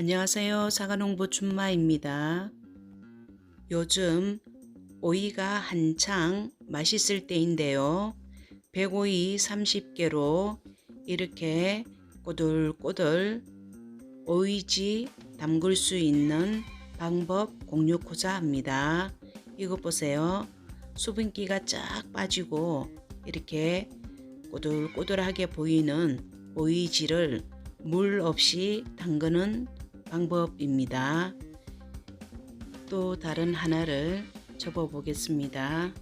안녕하세요. 사과농부 춘마입니다. 요즘 오이가 한창 맛있을 때인데요. 백오이 30개로 이렇게 꼬들꼬들 오이지 담글 수 있는 방법 공유코자 합니다. 이것 보세요. 수분기가 쫙 빠지고 이렇게 꼬들꼬들하게 보이는 오이지를 물 없이 담그는 방법입니다. 또 다른 하나를 접어 보겠습니다.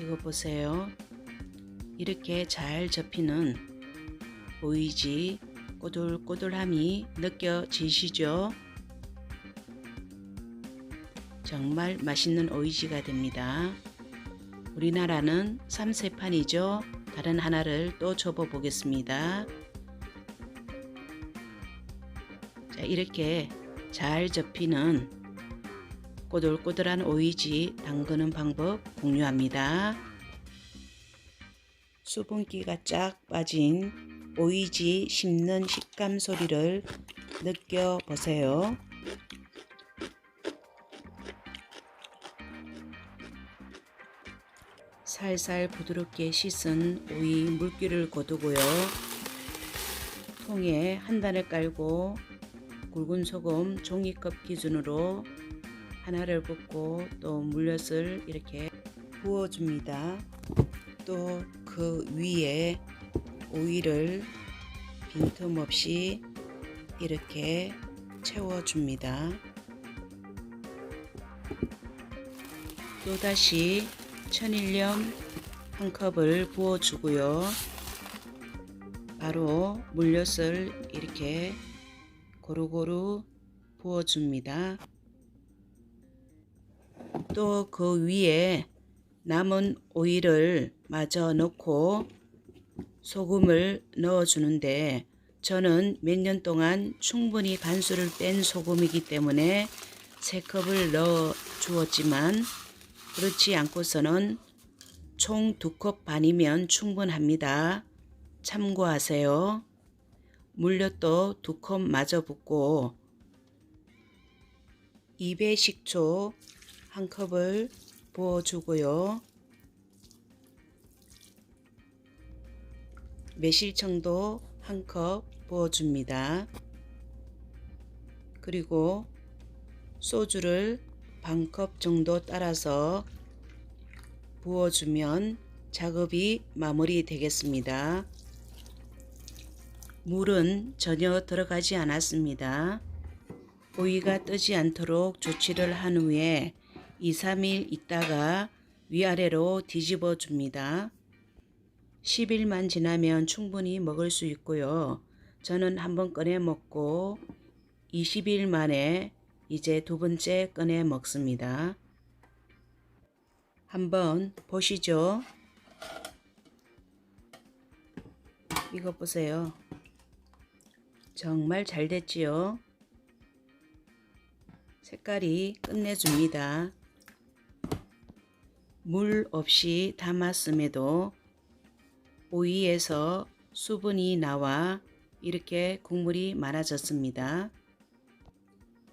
이거 보세요. 이렇게 잘 접히는 보이지 꼬들꼬들함이 느껴지시죠? 정말 맛있는 오이지가 됩니다. 우리나라는 3세판이죠. 다른 하나를 또 접어 보겠습니다. 자, 이렇게 잘 접히는 꼬들꼬들한 오이지 담그는 방법 공유합니다. 수분기가 쫙 빠진 오이지 씹는 식감 소리를 느껴보세요. 살살 부드럽게 씻은 오이 물기를 거두고요. 통에 한 단을 깔고 굵은 소금 종이컵 기준으로 하나를 붓고 또 물엿을 이렇게 부어줍니다. 또 그 위에 오이를 빈틈없이 이렇게 채워줍니다. 또다시 천일염 한 컵을 부어주고요. 바로 물엿을 이렇게 고루고루 부어줍니다. 또 그 위에 남은 오이를 마저 넣고 소금을 넣어주는데 저는 몇 년 동안 충분히 간수를 뺀 소금이기 때문에 세 컵을 넣어 주었지만 그렇지 않고서는 총두컵 반이면 충분합니다. 참고하세요. 물엿도 두 컵 마저 붓고 2배 식초 한 컵을 부어주고요. 매실청도 한 컵 부어줍니다. 그리고 소주를 반 컵 정도 따라서 부어주면 작업이 마무리 되겠습니다. 물은 전혀 들어가지 않았습니다. 오이가 뜨지 않도록 조치를 한 후에 2, 3일 있다가 위아래로 뒤집어 줍니다. 10일만 지나면 충분히 먹을 수 있고요. 저는 한번 꺼내 먹고 20일 만에 이제 두 번째 꺼내 먹습니다. 한번 보시죠. 이거 보세요. 정말 잘 됐지요? 색깔이 끝내줍니다. 물 없이 담았음에도 오이에서 수분이 나와 이렇게 국물이 많아졌습니다.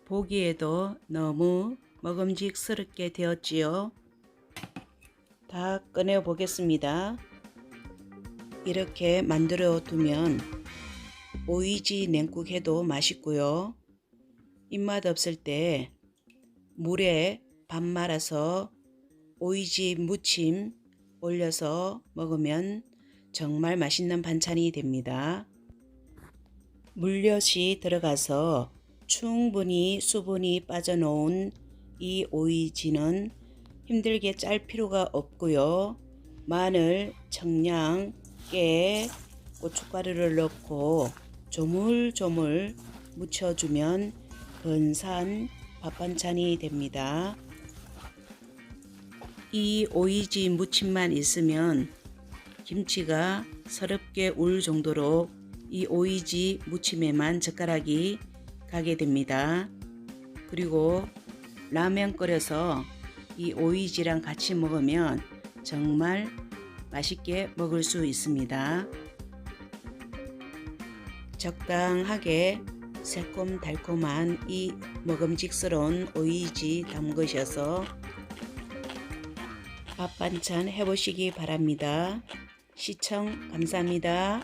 보기에도 너무 먹음직스럽게 되었지요. 다 꺼내 보겠습니다. 이렇게 만들어 두면 오이지 냉국 해도 맛있고요. 입맛 없을 때 물에 밥 말아서 오이지 무침 올려서 먹으면 정말 맛있는 반찬이 됩니다. 물엿이 들어가서 충분히 수분이 빠져놓은 이 오이지는 힘들게 짤 필요가 없고요. 마늘, 청양, 깨, 고춧가루를 넣고 조물조물 묻혀주면 근사한 밥반찬이 됩니다. 이 오이지 무침만 있으면 김치가 서럽게 울 정도로 이 오이지 무침에만 젓가락이 가게 됩니다. 그리고 라면 끓여서 이 오이지랑 같이 먹으면 정말 맛있게 먹을 수 있습니다. 적당하게 새콤달콤한 이 먹음직스러운 오이지 담그셔서 밥 반찬 해보시기 바랍니다. 시청 감사합니다.